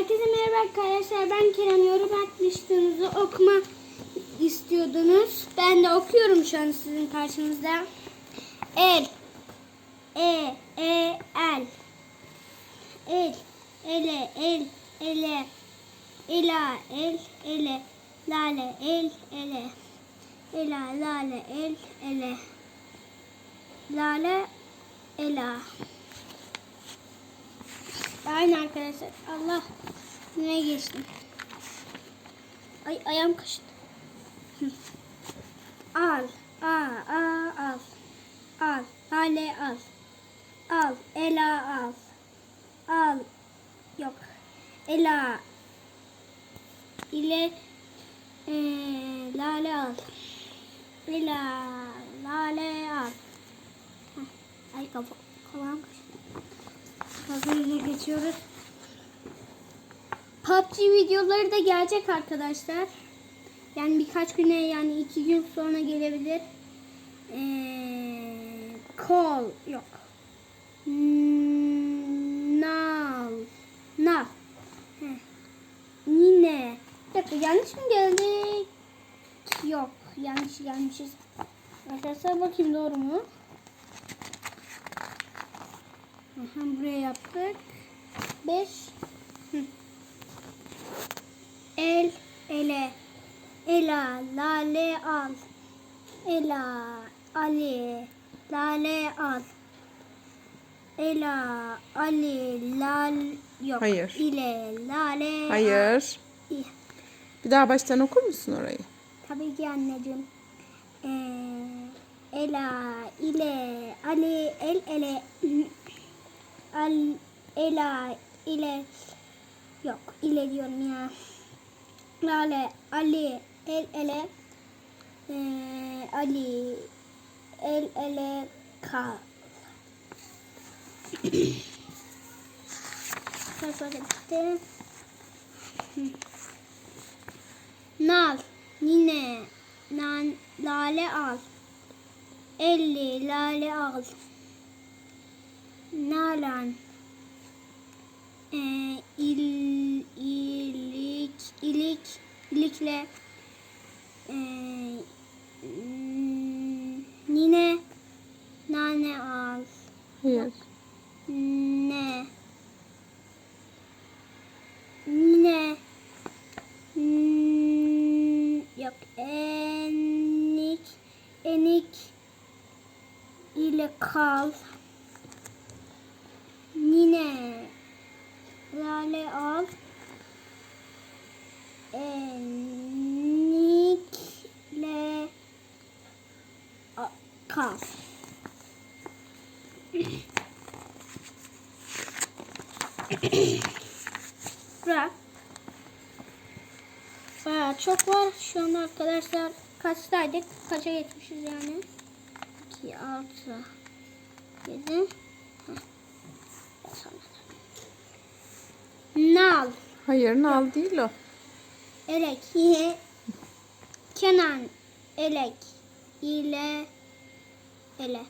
Herkese merhaba arkadaşlar. Ben Kerem yorum atmıştığınızı okuma istiyordunuz. Ben de okuyorum şu an sizin karşınızda. El. E. E. El. El. Ele. El. Ele. Ela. El. Ele. Lale. El. Ele. Ela. Lale. El. Ele. Lale. Ela. Aynı arkadaşlar. Allah. Ne geçtim. Ay ayağım kaşıdı. Al. A. A. Al. Al. Ale al. Al. Ela al. Al. Yok. Ela. ile eee, lale al. Ela. Lale al. Heh. Ay kafa, kafam kaşıdı. Hazırlığa geçiyoruz. PUBG videoları da gelecek arkadaşlar. Yani birkaç güne yani iki gün sonra gelebilir. Ee, call yok. Now. Heh. Yine. Bir dakika yanlış mı geldik? Yok yanlış gelmişiz. Arkadaşlar bakayım doğru mu? Aha, buraya yaptık. 5 El ele Ela lale al Ela Ali lale al Ela Ali lal yok Hayır. ile lale al. Hayır. İ- Bir daha baştan okur musun orayı? Tabii ki anneciğim. Ee, Ela ile Ali el ele al Ela ile yok ile diyorum ya. Lale Ali el ele ee, Ali el ele kal. Bitti. Nal, nine, nan, lale al. Elli, lale al. Nalan, e, il, ilik, ilik, ilikle, e, nine, nane al. Hayır. Ne, ne, Hmm, yok. Enik enik. İle kal yine lale al enikle a- kal Bırak. Bayağı çok var. Şu an arkadaşlar kaçtaydık? Kaça geçmişiz yani? 2, 6, 7. Nal. Hayır nal değil o. Elek. Kenan. Elek. ile Ele.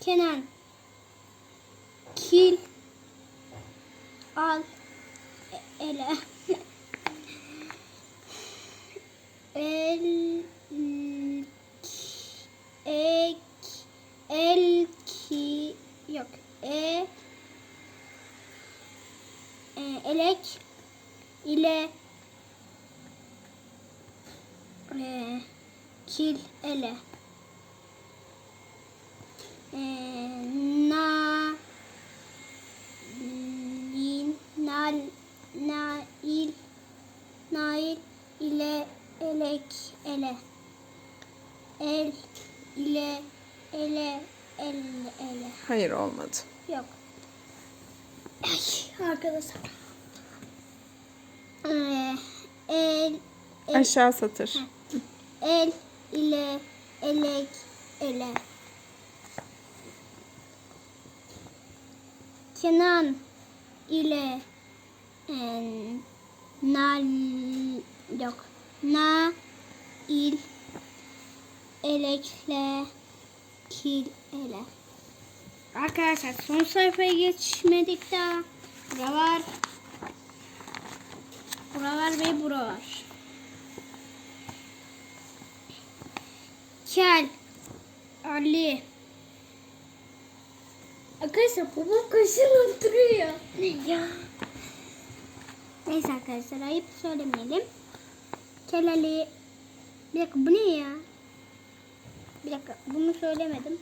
Kenan. Kil. Al. e- Ele. El ek el ki yok e, e elek ile e, kil ele e, na lin nal nail nail ile elek ele el ile ele el ele Hayır olmadı. yok. Ay, arkadaşlar. Ee, el el, Aşağı satır. el ile elek ele Kenan ile en, nal yok na il elekle kil ele. Arkadaşlar son sayfaya geçmedik daha. Burada var. Bura var ve bura var. Kel. Ali. Arkadaşlar baba kaşınıp duruyor. Ne ya? Neyse arkadaşlar ayıp söylemeyelim. Kel Ali. Bir dakika bu ne ya? Bir dakika bunu söylemedim.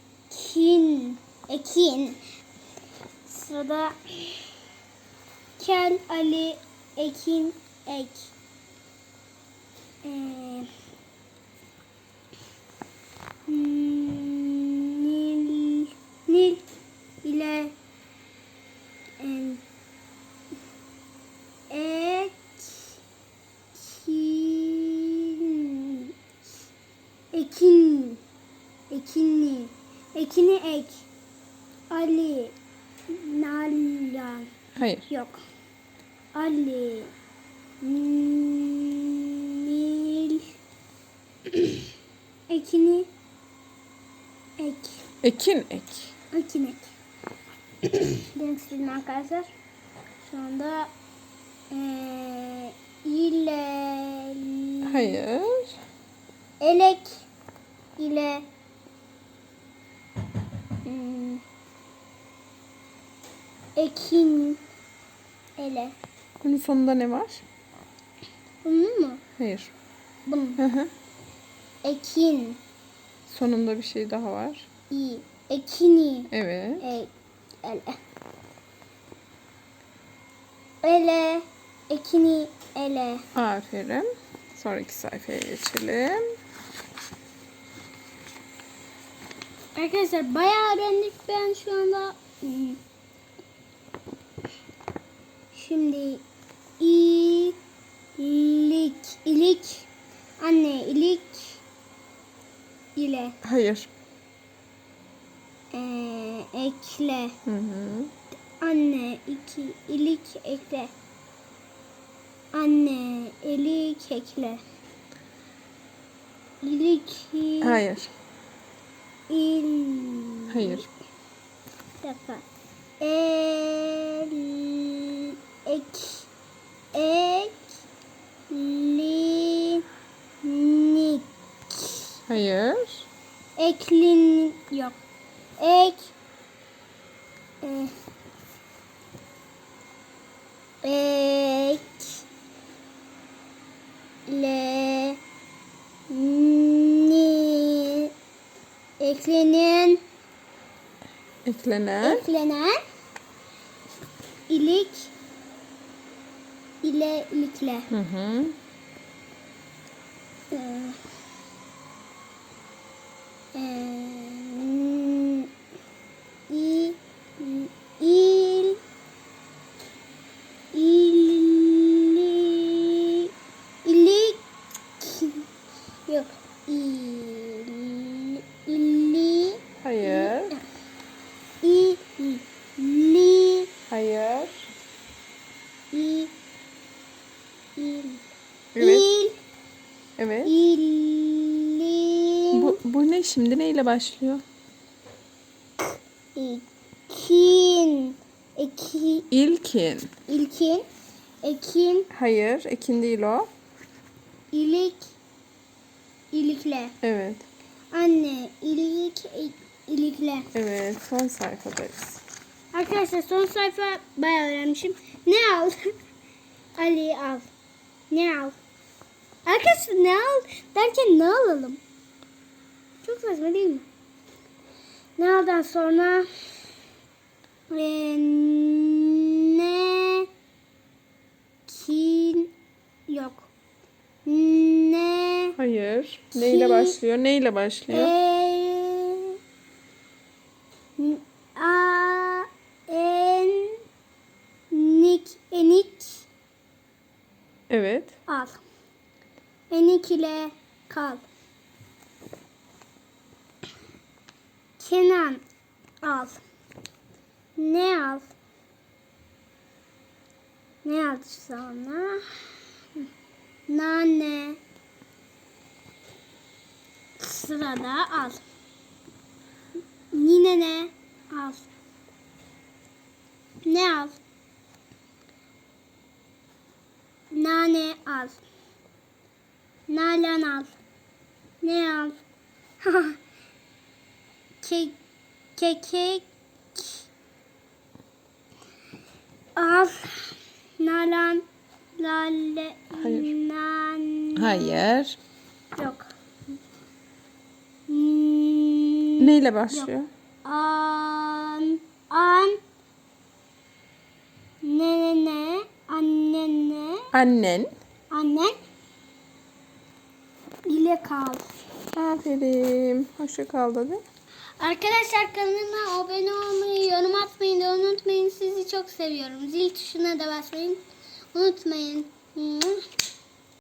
Ekin. Ekin. Sırada Kel Ali Ekin Ek. Ee, Nil Nil ile em, Ek Kin Ekin Ekinli Ekini ek Ali Nalan Hayır. Yok. Ali. Nil. Ekini. Ek. Ekin ek. Ekin ek. Demek istedim arkadaşlar. Şu anda eee ile Hayır. elek ile hmm, ekin ele. Bunun sonunda ne var? Bunun mu? Hayır. Bunun. Hı hı. Ekin. Sonunda bir şey daha var. i Ekini. Evet. E, ele. Ele. Ekini. Ele. Aferin. Sonraki sayfaya geçelim. Arkadaşlar bayağı öğrendik ben şu anda. Hmm. Şimdi ilik ilik anne ilik ile Hayır. eee, ekle Hı hı. anne iki ilik ekle anne ilik ekle ilik Hayır. Hayır. Bir dakika. El, ek, ek, li, nik. Hayır. Eklin, yok. Ek, e, ek, le, ni, eklenen, Eklenen. eklenen ilik ile ilikle Hı hı. Ee, eee, i il ili ilik yok il ili Hayır. i li Hayır. i il Evet. il Evet. İlim. Bu, bu ne şimdi? Neyle başlıyor? Ekin. Eki, İlkin. ilkin. Ekin. Hayır. Ekin değil o. ilik. ilikle. Evet. Anne. ilik. e- ilikle. Evet. Son sayfadayız. Arkadaşlar son sayfa bayağı öğrenmişim. Ne al? Ali al. Ne al? Arkadaşlar ne al derken ne alalım? Çok saçma değil mi? Ne aldan sonra eee, ne kin yok. Ne Hayır. Neyle başlıyor? Neyle başlıyor? e n- a en nik enik Evet. al. Enik ile kal. Kenan al. Ne al? Ne al sonra? Nane. Sırada al. Yine ne? Al. Ne al? Nane al. Nalan al. Ne al? Ke kekek al. Nalan lale Hayır. nan Hayır. yok. Hmm, Neyle başlıyor? An an ne ne ne anne ne Annen. annen ile kal. Aferin. Hoşça kal dedi. Arkadaşlar kanalıma abone olmayı, yorum atmayı da unutmayın. Sizi çok seviyorum. Zil tuşuna da basmayı unutmayın.